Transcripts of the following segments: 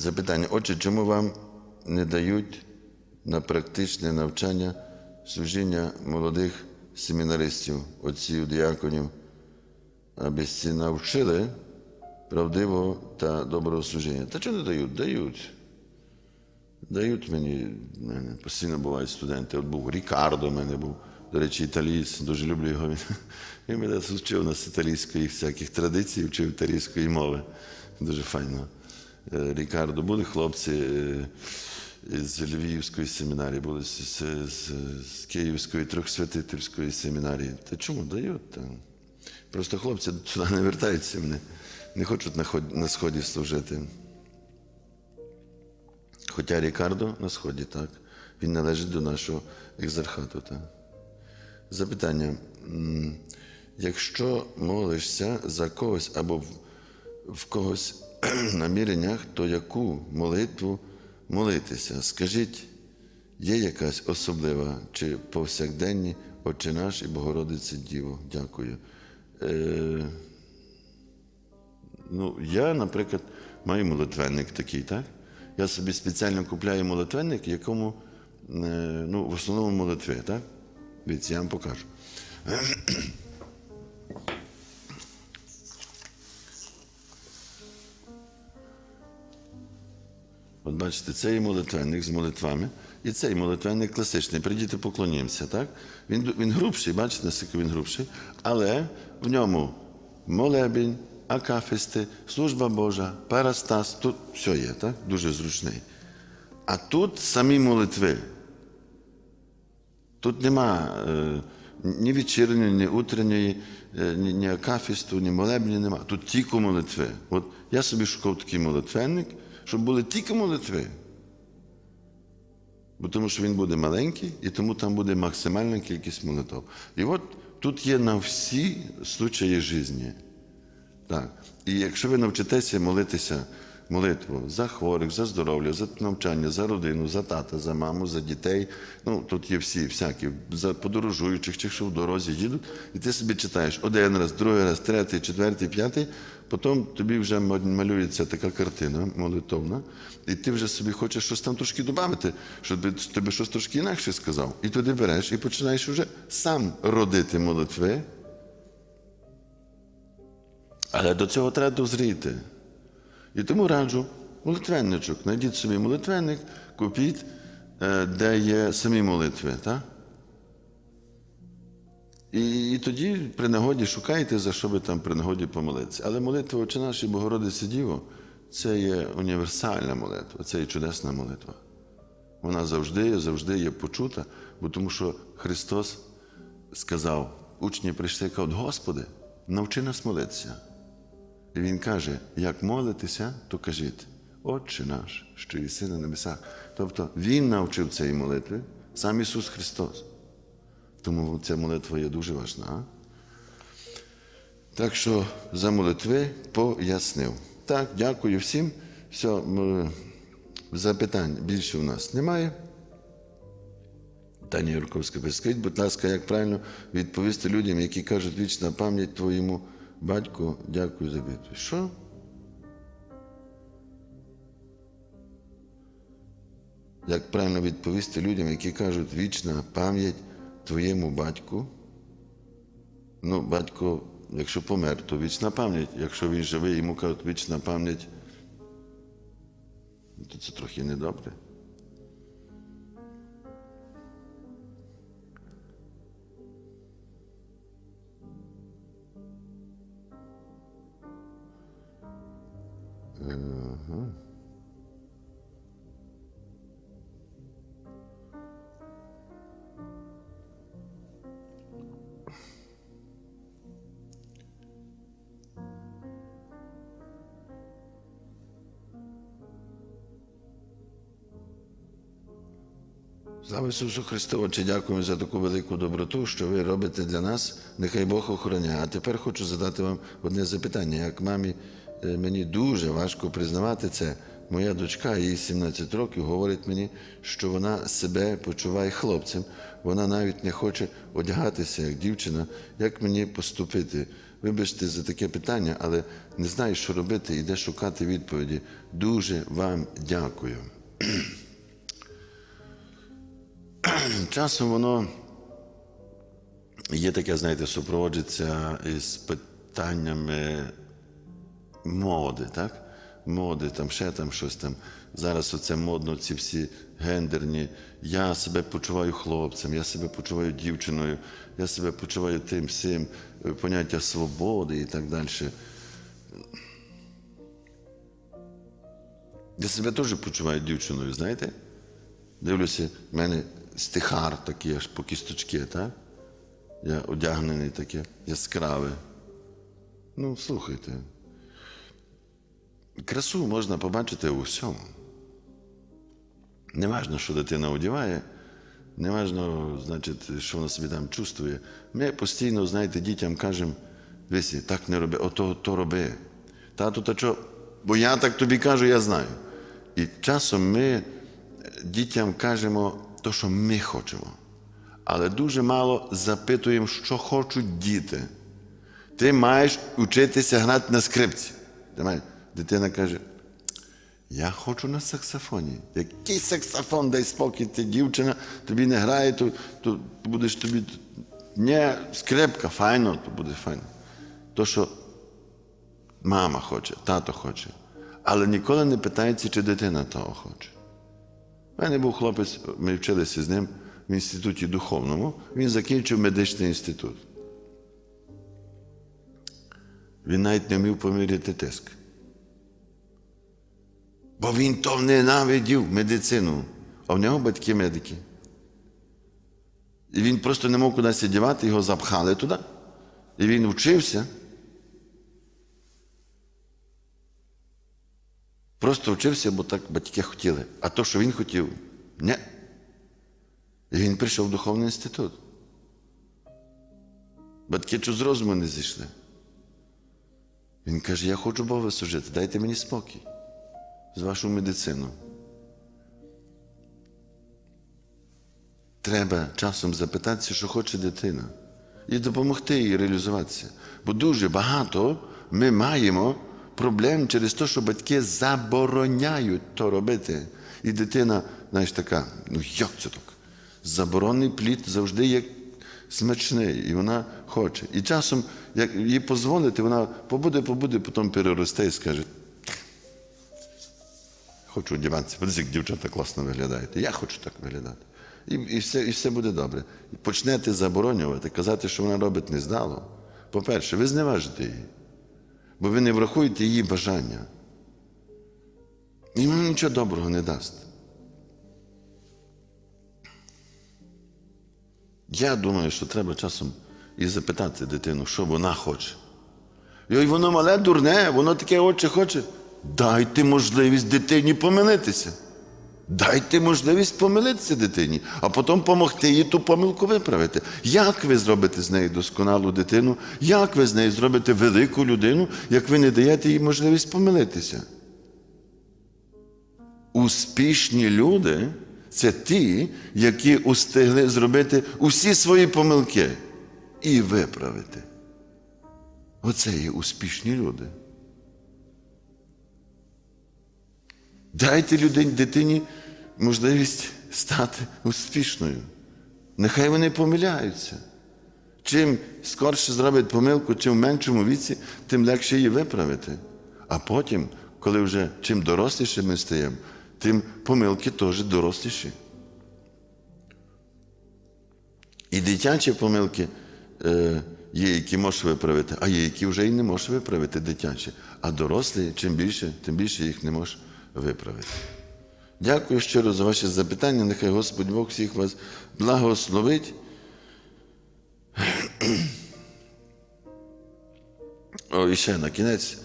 Запитання. Отже, чому вам не дають на практичне навчання служіння молодих семінаристів, отців, діаконів, аби ці навчили правдивого та доброго служіння? Та чого не дають? Дають. Дають мені, мене постійно бувають студенти. От був Рікардо, в мене був, до речі, італієць, дуже люблю його. Він, він мене вчив нас італійської всяких традицій, вчив італійської мови. Дуже файно. Е, Рікардо, були хлопці е, з Львівської семінарії, були з, з, з, з Київської трьохсвятительської семінарії. Та чому дають? Та? Просто хлопці сюди не вертаються, вони не хочуть на, на сході служити. Хоча Рікардо на сході, так. Він належить до нашого екзархату. Так. Запитання. Якщо молишся за когось або в, когось наміреннях, то яку молитву молитися? Скажіть, є якась особлива чи повсякденні Отче наш і Богородице Діво? Дякую. Е, Ну, я, наприклад, маю молитвенник такий, так? Я собі спеціально купляю молитвенник, якому е, ну, в основному молитви, так? Дивіться, я вам покажу. От бачите, цей молитвенник з молитвами, і цей молитвенник класичний. Прийдіть і так? Він, він грубший, бачите, наскільки він грубший, але в ньому молебінь, акафисти, служба Божа, парастас, тут все є, так? Дуже зручний. А тут самі молитви. Тут нема е, ні вечірньої, ні утренньої, е, ні, ні акафісту, ні молебні нема. Тут тільки молитви. От я собі шукав такий молитвенник, щоб були тільки молитви. Бо тому що він буде маленький, і тому там буде максимальна кількість молитв. І от тут є на всі случаї житті. Так. І якщо ви навчитеся молитися молитву за хворих, за здоров'я, за навчання, за родину, за тата, за маму, за дітей, ну тут є всі, всякі, за подорожуючих, чи що в дорозі їдуть, і ти собі читаєш один раз, другий раз, третій, четвертий, п'ятий, потім тобі вже малюється така картина молитовна, і ти вже собі хочеш щось там трошки додати, щоб тобі щось трошки інакше сказав. І туди береш і починаєш вже сам родити молитви. Але до цього треба дозріти. І тому раджу молитвенничок. Знайдіть собі молитвенник, купіть, е, де є самі молитви. Так? І, і тоді при нагоді шукайте, за що ви там при нагоді помолитися. Але молитва Отче наш і Богородице Діво це є універсальна молитва, це є чудесна молитва. Вона завжди, є, завжди є почута, бо тому що Христос сказав, учні прийшли і кажуть, Господи, навчи нас молитися. Він каже, як молитися, то кажіть, Отче наш, що єси на небесах. Тобто Він навчив цієї молитви, сам Ісус Христос. Тому ця молитва є дуже важна. Так що за молитви пояснив. Так, дякую всім. Все, запитань більше у нас немає. Таня Юрковська, скажіть, будь ласка, як правильно відповісти людям, які кажуть вічна пам'ять твоєму батьку, дякую за відповідь. Що? Як правильно відповісти людям, які кажуть вічна пам'ять твоєму батьку? Ну, батько, якщо помер, то вічна пам'ять. Якщо він живий, йому кажуть вічна пам'ять, то це трохи недобре. Слава Ісусу Христу, Отче, дякуємо за таку велику доброту, що ви робите для нас. Нехай Бог охороняє. А тепер хочу задати вам одне запитання. Як мамі мені дуже важко признавати це. Моя дочка, їй 17 років, говорить мені, що вона себе почуває хлопцем. Вона навіть не хоче одягатися як дівчина. Як мені поступити? Вибачте за таке питання, але не знаєш, що робити, і де шукати відповіді. Дуже вам дякую. Часом воно є таке, знаєте, супроводжується із питаннями моди, так? Моди, там ще там щось там. Зараз оце модно, ці всі гендерні. Я себе почуваю хлопцем, я себе почуваю дівчиною, я себе почуваю тим всім, е, поняття свободи і так далі. Я себе теж почуваю дівчиною, знаєте? Дивлюся, в мене стихар такий аж по кісточки, так? Я одягнений таке, яскраве. Ну, слухайте. Красу можна побачити у всьому. Не важно, що дитина одягає, не важно, значить, що вона собі там чувствує. Ми постійно, знаєте, дітям кажемо, дивись, так не роби, ото то роби. Тату, та що? Бо я так тобі кажу, я знаю. І часом ми дітям кажемо те, що ми хочемо. Але дуже мало запитуємо, що хочуть діти. Ти маєш вчитися грати на скрипці. Ти маєш. Дитина каже: Я хочу на саксофоні. Який саксофон, дай спокій, ти дівчина, тобі не грає, то, то будеш тобі. Ні, скрипка, файно, то буде файно. То, що мама хоче, тато хоче. Але ніколи не питається, чи дитина того хоче. У мене був хлопець, ми вчилися з ним в інституті духовному, він закінчив медичний інститут. Він навіть не вмів поміряти тиск. Бо він то ненавидів медицину, а в нього батьки медики. І він просто не мог кудись дівати, його запхали туди. І він вчився. Просто вчився, бо так батьки хотіли. А то, що він хотів, ні. І він прийшов в духовний інститут. Батьки чого з розуму не зійшли. Він каже: Я хочу Бога служити, дайте мені спокій з вашу медицину. Треба часом запитатися, що хоче дитина, і допомогти їй реалізуватися. Бо дуже багато ми маємо проблем через те, що батьки забороняють то робити. І дитина, знаєш, така, ну як це так? Заборонений плід завжди є смачний, і вона хоче. І часом, як їй дозволити, вона побуде, побуде, потім переросте і скаже, Хочу одягатися. Подивіться, як дівчата класно виглядають. Я хочу так виглядати. І, і, все, і все буде добре. Почнете заборонювати, казати, що вона робить не здало. По-перше, ви зневажите її, бо ви не врахуєте її бажання. І вона нічого доброго не дасть. Я думаю, що треба часом і запитати дитину, що вона хоче. І воно мале дурне, воно таке очі хоче. Дайте можливість дитині помилитися. Дайте можливість помилитися дитині, а потім допомогти їй ту помилку виправити. Як ви зробите з нею досконалу дитину? Як ви з нею зробите велику людину, як ви не даєте їй можливість помилитися? Успішні люди це ті, які устигли зробити усі свої помилки і виправити. Оце є успішні люди. Дайте людині, дитині можливість стати успішною. Нехай вони помиляються. Чим скорше зробить помилку, чим в меншому віці, тим легше її виправити. А потім, коли вже чим доросліше ми стаємо, тим помилки теж доросліші. І дитячі помилки е, є, які можеш виправити, а є, які вже і не можеш виправити дитячі. А дорослі, чим більше, тим більше їх не можеш виправити. Дякую щиро за ваші запитання. Нехай Господь Бог всіх вас благословить. І ще на кінець.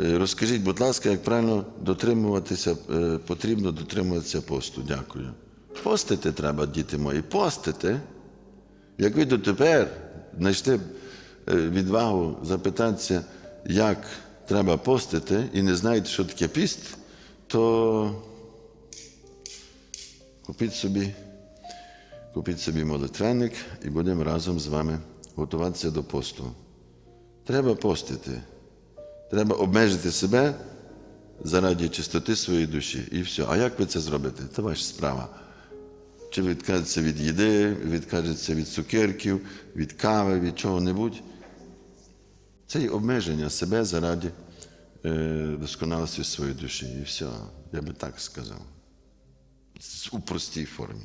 Е, Розкажіть, будь ласка, як правильно дотримуватися, е, потрібно дотримуватися посту. Дякую. Постити треба, діти мої, постити. Як ви дотепер знайшли е, відвагу запитатися, як треба постити, і не знаєте, що таке піст, то купіть собі, купіть собі молитвенник і будемо разом з вами готуватися до посту. Треба постити. Треба обмежити себе заради чистоти своєї душі. І все. А як ви це зробите? Це ваша справа. Чи ви відкажеться від їди, відкажеться від цукерків, від кави, від чого-небудь. Це є обмеження себе заради досконалості своєї душі. І все. Я би так сказав. У простій формі.